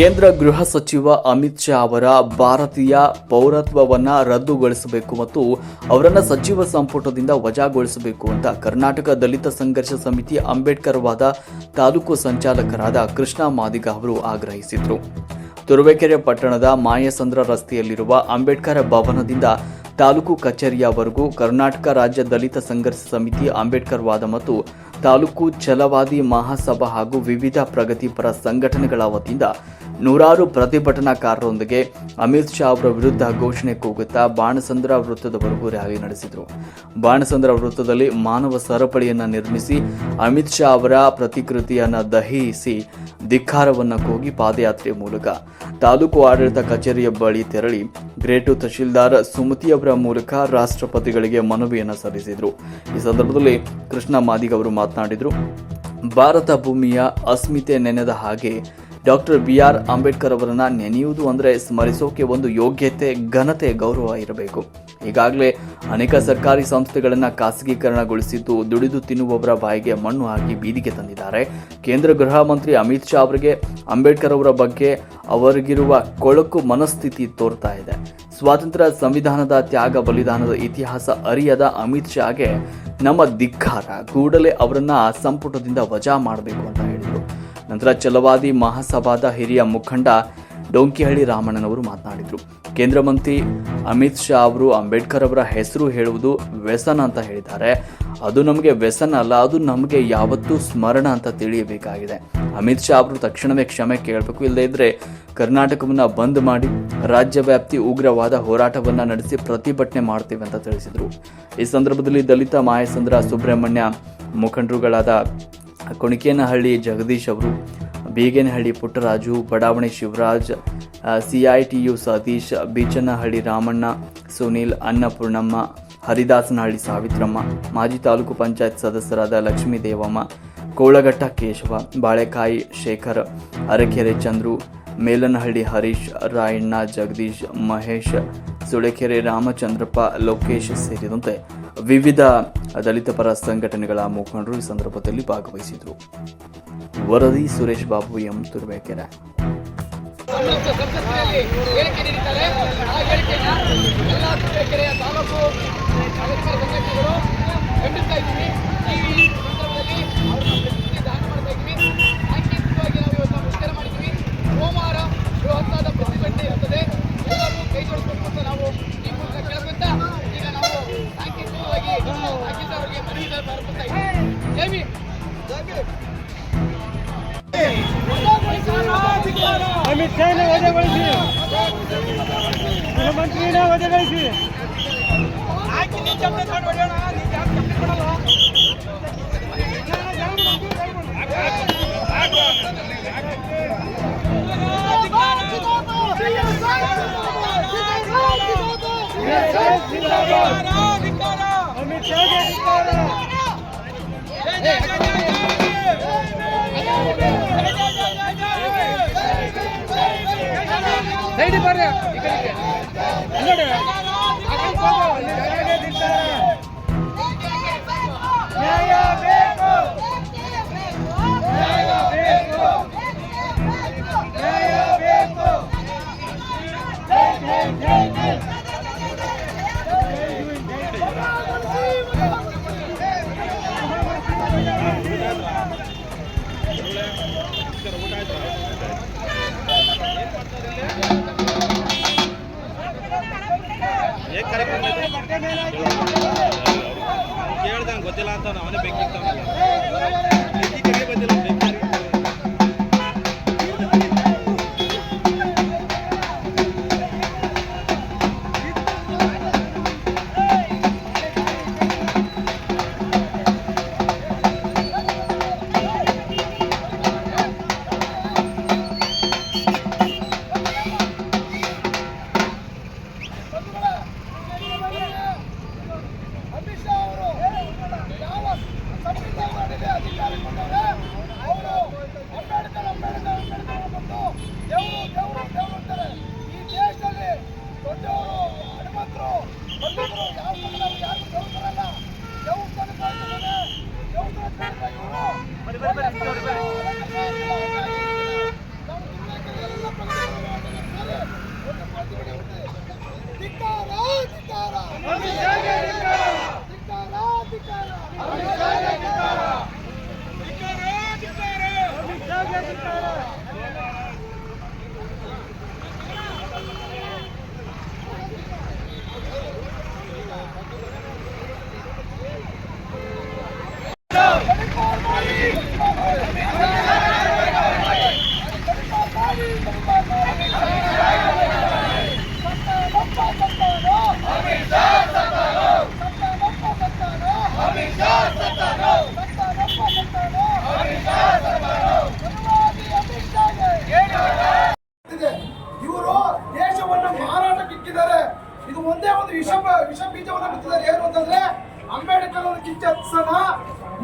ಕೇಂದ್ರ ಗೃಹ ಸಚಿವ ಅಮಿತ್ ಶಾ ಅವರ ಭಾರತೀಯ ಪೌರತ್ವವನ್ನ ರದ್ದುಗೊಳಿಸಬೇಕು ಮತ್ತು ಅವರನ್ನ ಸಚಿವ ಸಂಪುಟದಿಂದ ವಜಾಗೊಳಿಸಬೇಕು ಅಂತ ಕರ್ನಾಟಕ ದಲಿತ ಸಂಘರ್ಷ ಸಮಿತಿ ಅಂಬೇಡ್ಕರ್ ವಾದ ತಾಲೂಕು ಸಂಚಾಲಕರಾದ ಕೃಷ್ಣ ಮಾದಿಗ ಅವರು ಆಗ್ರಹಿಸಿದರು. ತುರುವೇಕೆರೆ ಪಟ್ಟಣದ ಮಾಯಸಂದ್ರ ರಸ್ತೆಯಲ್ಲಿರುವ ಅಂಬೇಡ್ಕರ್ ಭವನದಿಂದ ತಾಲೂಕು ಕಚೇರಿಯವರೆಗೂ ಕರ್ನಾಟಕ ರಾಜ್ಯ ದಲಿತ ಸಂಘರ್ಷ ಸಮಿತಿ ಅಂಬೇಡ್ಕರ್ ವಾದ ಮತ್ತು ತಾಲೂಕು ಛಲವಾದಿ ಮಹಾಸಭಾ ಹಾಗೂ ವಿವಿಧ ಪ್ರಗತಿಪರ ಸಂಘಟನೆಗಳ ವತಿಯಿಂದ ನೂರಾರು ಪ್ರತಿಭಟನಾಕಾರರೊಂದಿಗೆ ಅಮಿತ್ ಶಾ ಅವರ ವಿರುದ್ಧ ಘೋಷಣೆ ಕೂಗುತ್ತಾ ಬಾಣಸಂದ್ರ ವೃತ್ತದವರೆಗೂ ರ್ಯಾಲಿ ನಡೆಸಿದರು. ಬಾಣಸಂದ್ರ ವೃತ್ತದಲ್ಲಿ ಮಾನವ ಸರಪಳಿಯನ್ನು ನಿರ್ಮಿಸಿ ಅಮಿತ್ ಶಾ ಅವರ ಪ್ರತಿಕೃತಿಯನ್ನು ದಹಿಸಿ ಧಿಕ್ಕಾರವನ್ನು ಕೂಗಿ ಪಾದಯಾತ್ರೆ ಮೂಲಕ ತಾಲೂಕು ಆಡಳಿತ ಕಚೇರಿಯ ಬಳಿ ತೆರಳಿ ಗ್ರೇಟು ತಹಶೀಲ್ದಾರ್ ಸುಮತಿಯವರ ಮೂಲಕ ರಾಷ್ಟ್ರಪತಿಗಳಿಗೆ ಮನವಿಯನ್ನು ಸಲ್ಲಿಸಿದರು. ಈ ಸಂದರ್ಭದಲ್ಲಿ ಕೃಷ್ಣ ಮಾದಿಗ ಅವರು ಮಾತನಾಡಿದರು. ಭಾರತ ಭೂಮಿಯ ಅಸ್ಮಿತೆ ನೆನೆದ ಹಾಗೆ ಡಾಕ್ಟರ್ ಬಿ ಆರ್ ಅಂಬೇಡ್ಕರ್ ಅವರನ್ನ ನೆನೆಯುವುದು ಅಂದರೆ ಸ್ಮರಿಸೋಕೆ ಒಂದು ಯೋಗ್ಯತೆ, ಘನತೆ, ಗೌರವ ಇರಬೇಕು. ಈಗಾಗಲೇ ಅನೇಕ ಸರ್ಕಾರಿ ಸಂಸ್ಥೆಗಳನ್ನು ಖಾಸಗೀಕರಣಗೊಳಿಸಿದ್ದು ದುಡಿದು ತಿನ್ನುವವರ ಬಾಯಿಗೆ ಮಣ್ಣು ಹಾಕಿ ಬೀದಿಗೆ ತಂದಿದ್ದಾರೆ. ಕೇಂದ್ರ ಗೃಹ ಮಂತ್ರಿ ಅಮಿತ್ ಶಾ ಅವರಿಗೆ ಅಂಬೇಡ್ಕರ್ ಅವರ ಬಗ್ಗೆ ಅವರಿಗಿರುವ ಕೊಳಕು ಮನಸ್ಥಿತಿ ತೋರ್ತಾ ಇದೆ. ಸ್ವಾತಂತ್ರ್ಯ ಸಂವಿಧಾನದ ತ್ಯಾಗ ಬಲಿದಾನದ ಇತಿಹಾಸ ಅರಿಯದ ಅಮಿತ್ ಶಾಗೆ ನಮ್ಮ ಧಿಕ್ಕಾರ, ಕೂಡಲೇ ಅವರನ್ನ ಸಂಪುಟದಿಂದ ವಜಾ ಮಾಡಬೇಕು ಅಂತ ಹೇಳಿದರು ನಂತರ ಚಲವಾದಿ ಮಹಾಸಭಾದ ಹಿರಿಯ ಮುಖಂಡ ಡೊಂಕಿಹಳ್ಳಿ ರಾಮಣ್ಣನವರು ಮಾತನಾಡಿದರು. ಕೇಂದ್ರ ಮಂತ್ರಿ ಅಮಿತ್ ಶಾ ಅವರು ಅಂಬೇಡ್ಕರ್ ಅವರ ಹೆಸರು ಹೇಳುವುದು ವ್ಯಸನ ಅಂತ ಹೇಳಿದ್ದಾರೆ. ಅದು ನಮಗೆ ವ್ಯಸನ ಅಲ್ಲ, ಅದು ನಮಗೆ ಯಾವತ್ತೂ ಸ್ಮರಣ ಅಂತ ತಿಳಿಯಬೇಕಾಗಿದೆ. ಅಮಿತ್ ಶಾ ಅವರು ತಕ್ಷಣವೇ ಕ್ಷಮೆ ಕೇಳಬೇಕು, ಇಲ್ಲದೇ ಇದ್ರೆ ಕರ್ನಾಟಕವನ್ನು ಬಂದ್ ಮಾಡಿ ರಾಜ್ಯ ವ್ಯಾಪ್ತಿ ಉಗ್ರವಾದ ಹೋರಾಟವನ್ನು ನಡೆಸಿ ಪ್ರತಿಭಟನೆ ಮಾಡ್ತೀವಿ ಅಂತ ತಿಳಿಸಿದರು. ಈ ಸಂದರ್ಭದಲ್ಲಿ ದಲಿತ ಮಾಯಸಂದ್ರ ಸುಬ್ರಹ್ಮಣ್ಯ ಮುಖಂಡರುಗಳಾದ ಕೊಣಿಕೇನಹಳ್ಳಿ ಜಗದೀಶ್ ಅವರು, ಬೇಗೇನಹಳ್ಳಿ ಪುಟ್ಟರಾಜು, ಬಡಾವಣೆ Shivraj C I T U Satish, Beechanahalli Ramanna, Sunil Annapurnamma, Haridasanahalli Savitramma, ಮಾಜಿ ತಾಲೂಕು ಪಂಚಾಯತ್ ಸದಸ್ಯರಾದ ಲಕ್ಷ್ಮೀ ದೇವಮ್ಮ ಕೋಳಘಟ್ಟ ಕೇಶವ, ಬಾಳೆಕಾಯಿ ಶೇಖರ್, ಅರಕೆರೆ ಚಂದ್ರು, ಮೇಲನಹಳ್ಳಿ ಹರೀಶ್, ರಾಯಣ್ಣ ಜಗದೀಶ್, ಮಹೇಶ್, ಸುಳೆಕೆರೆ ರಾಮಚಂದ್ರಪ್ಪ, ಲೋಕೇಶ್ ಸೇರಿದಂತೆ ವಿವಿಧ ದಲಿತ ಪರ ಸಂಘಟನೆಗಳ ಮುಖಂಡರು ಈ ಸಂದರ್ಭದಲ್ಲಿ ಭಾಗವಹಿಸಿದರು. ವರದಿ ಸುರೇಶ್ ಬಾಬು ಎಂ ತುರ್ಬೇಕೆರೆ ತಾಲೂಕು ಅಖಿಲ ಅವರಿಗೆ ಮನವಿ ಬರ್ತಾ ಇದ್ದೀವಿ ಜೈ ಭೀಮ್. ಅಮಿತ್ ಶಾನ ವಜಾಗೊಳಿಸಿ ಗೃಹಮಂತ್ರಿನ ಸೈಡ್ ಬರ್ರಿ ಈ ಕಡೆಗೆ. ನೋಡಿ, ಆ ಕಡೆ ಹೋಗು, ಅಲ್ಲಿ ಶಾಗೆ ಧಿಕ್ಕಾರ. ನ್ಯಾಯ ಬೇಕು ನ್ಯಾಯ ಬೇಕು ನ್ಯಾಯ ಬೇಕು ಜೈ ಜೈ ಜೈ ಜೈ ಕೇಳ್ದಂಗೆ ಗೊತ್ತಿಲ್ಲ ಅಂತ ಅವನೇ ಬೇಕಿರ್ತಾನಲ್ಲ ಅಮಿತ್ ಶಾಗೆ ಧಿಕ್ಕಾರ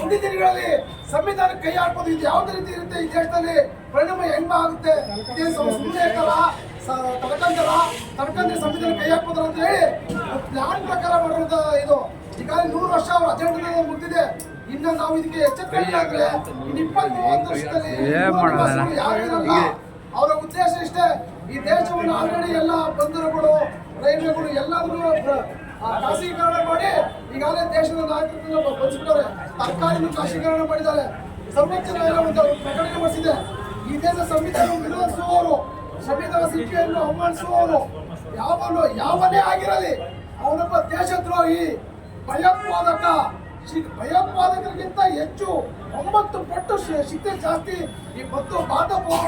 ಮುಂದಿನ ದಿನಗಳಲ್ಲಿ ಸಂವಿಧಾನ ಕೈ ಹಾಕೋದು ಇದು ಯಾವ್ದು ರೀತಿ ಇರುತ್ತೆ ಈ ದೇಶದಲ್ಲಿ ಪರಿಣಾಮ ಹೆಂಗ ಆಗುತ್ತೆ? ಸುಮ್ಮನೆ ಇರ್ತಾರ ತಡ್ಕಂತಾರ ಸಂವಿಧಾನ ಕೈ ಹಾಕೋದ್ರ ಅಂತ ಹೇಳಿ ಪ್ಲಾನ್ ಪ್ರಕಾರ ಮಾಡುವಂತ ಇದು. ಈಗ ನೂರು ವರ್ಷ ಅವ್ರ ಅಜೆಂಡಾ ಮುಗ್ದಿದೆ. ಇನ್ನ ನಾವು ಇದಕ್ಕೆ ಎಷ್ಟ ಕೈ ಇನ್ನು ಇಪ್ಪತ್ತ್ ಮೂವತ್ತು ವರ್ಷದಲ್ಲಿ ಯಾರಿರಲ್ಲ ಅವರ ಉದ್ದೇಶ ಇಷ್ಟೇ. ಈ ದೇಶವನ್ನು ಆಲ್ರೆಡಿ ಎಲ್ಲ ಬಂದರುಗಳು ರೈಲ್ವೆಗಳು ಎಲ್ಲಾದ್ರೂ ಖಾಸಗೀಕರಣ ಮಾಡಿ ಈಗಾಗಲೇ ದೇಶದ ನಾಯಕರನ್ನ ಬಂದ್ಬಿಟ್ಟವ್ರೆ. ತರಕಾರಿನೂ ಖಾಸಗೀಕರಣ ಮಾಡಿದ್ದಾರೆ. ನ್ಯಾಯಾಲಯ ಒಂದು ಪ್ರಕಟಣೆ ಮಾಡಿಸಿದೆ. ಈ ದೇಶ ಸಂವಿಧಾನ ವಿರೋಧಿಸುವವರು, ಸಂವಿಧಾನ ಸಿಕ್ಕಿಯನ್ನು ಅವಮಾನಿಸುವವರು, ಯಾವನು ಯಾವನೇ ಆಗಿರಲಿ, ಅವನೊಬ್ಬ ದೇಶದ್ರೋಹಿ, ಭಯೋತ್ಪಾದಕ. ಭಯೋತ್ಪಾದಕರಿಗಿಂತ ಹೆಚ್ಚು ಒಂಬತ್ತು ಪಟ್ಟು ಶಿಕ್ಷೆ ಜಾಸ್ತಿ ಈ ಮತ್ತು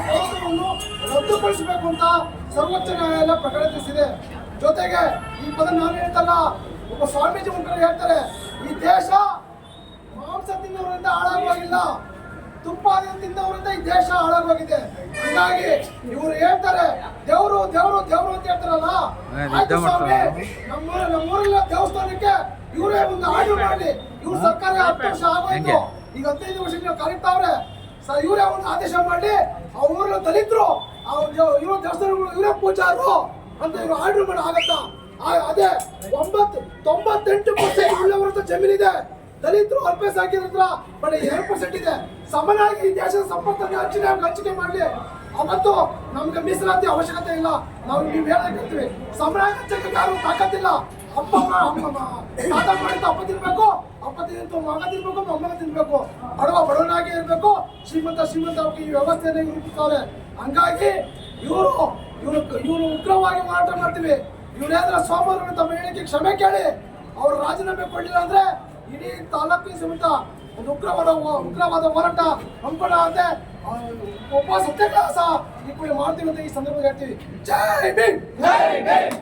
ಪೌರತ್ವವನ್ನು ರದ್ದುಪಡಿಸಬೇಕು ಅಂತ ಸರ್ವೋಚ್ಚ ನ್ಯಾಯಾಲಯ ಪ್ರಕಟಿಸಿದೆ. ಜೊತೆಗೆ ಈ ಪದ ನಾನು ಹೇಳ್ತಲ್ಲ ಒಬ್ಬ ಸ್ವಾಮೀಜಿ ಮುಖಂಡರು ಹೇಳ್ತಾರೆ ಈ ದೇಶ ಮಾಂಸ ತಿನ್ನೋರಿಂದ ಹಾಳಾಗೋಗಿಲ್ಲ ತುಪ್ಪ ತಿನ್ನೋರಿಂದ ಈ ದೇಶ ಹಾಳಾಗೋಗಿದೆ ಹೀಗಾಗಿ ಇವರು ಹೇಳ್ತಾರೆ ದೇವರು ದೇವರು ದೇವರು ಅಂತ ಹೇಳ್ತಾರಲ್ಲ. ನಮ್ಮ ಸ್ವಾಮಿ ನಮ್ಮೂರ ನಮ್ಮೂರೆಲ್ಲ ದೇವಸ್ಥಾನಕ್ಕೆ ಇವರೇ ಒಂದು ಆರ್ಡರ್ ಮಾಡಿ ಇವ್ರ ಸರ್ಕಾರ ಹತ್ತು ವರ್ಷ ಆಗೋಯ್ತು. ಈಗ ಹದಿನೈದು ವರ್ಷ ನೀವು ಕರೀತಾವ್ರೆ ಸರ್ ಇವರೇ ಒಂದು ಆದೇಶ ಮಾಡಿ ಆ ಊರಲ್ಲಿ ದಲಿತರು ಆ ಇವ್ರ ದೇವಸ್ಥಾನಗಳು ಇವರೇ ಪೂಜಾರು. ಅಂತ ಇವರು ಆರ್ಡರ್ ಮಾಡಿ ಆಗತ್ತಾ? ಅದೇ ಒಂಬತ್ತು ತೊಂಬತ್ತೆಂಟು ಪರ್ಸೆಂಟ್ ಉಳ್ಳವರ ಜಮೀನಿದೆ ದಲಿತರು ಅಲ್ಪೇಸ್ ಹಾಕಿದ್ರ ಬರೀ ಎರಡು ಪರ್ಸೆಂಟ್ ಇದೆ. ಸಮನಾಗಿ ಈ ದೇಶದ ಸಂಪತ್ತನ್ನು ಹಂಚಿಕೆ ಹಂಚಿಕೆ ಮಾಡಲಿ. ಅವತ್ತು ನಮ್ಗೆ ಮೀಸಲಾತಿ ಅವಶ್ಯಕತೆ ಇಲ್ಲ. ನಾವು ನೀವು ಹೇಳಕ್ಕಿರ್ತೀವಿ ಸಮನಾಗಿ ಹಂಚಕ್ಕೆ ಯಾರು ತಾಕತ್ತಿಲ್ಲ. ಅಪ್ಪ ತಾತ ಮಾಡಿದ ಅಪ್ಪ ತಿನ್ಬೇಕು, ಅಪ್ಪ ತಿಂತು ಮಗ ತಿನ್ಬೇಕು ಮೊಮ್ಮಗ ತಿನ್ಬೇಕು. ಬಡವ ಬಡವನಾಗಿ ಇರ್ಬೇಕು. ಶ್ರೀಮಂತ ಶ್ರೀಮಂತ ಈ ವ್ಯವಸ್ಥೆಯನ್ನು ಹಂಗಾಗಿ ಇವರು ಇವರು ಇವರು ಉಗ್ರವಾಗಿ ಮಾರಾಟ ಮಾಡ್ತೀವಿ. ಇವರೇನಾದ್ರೆ ಸೋಮವಾರ ತಮ್ಮ ಹೇಳಿಕೆ ಕ್ಷಮೆ ಕೇಳಿ. ಅವರು ರಾಜೀನಾಮೆ ಕೊಡಲಿಲ್ಲ ಅಂದ್ರೆ ಇಡೀ ತಾಲೂಕಿನ ಸಮೇತ ಒಂದು ಉಗ್ರವಾದ ಉಗ್ರವಾದ ಹೋರಾಟ ಹಮ್ಮಿಕೊಂಡ ಅಂತೆ ಆ, ಉಪವಾಸ ಸತ್ಯಾಗ್ರಹ ಸಹ ಈ ಮಾಡ್ತೀವಿ ಅಂತ ಈ ಸಂದರ್ಭದಲ್ಲಿ ಹೇಳ್ತೀವಿ. ಜೈ ಭೀಮ್! ಜೈ ಭೀಮ್!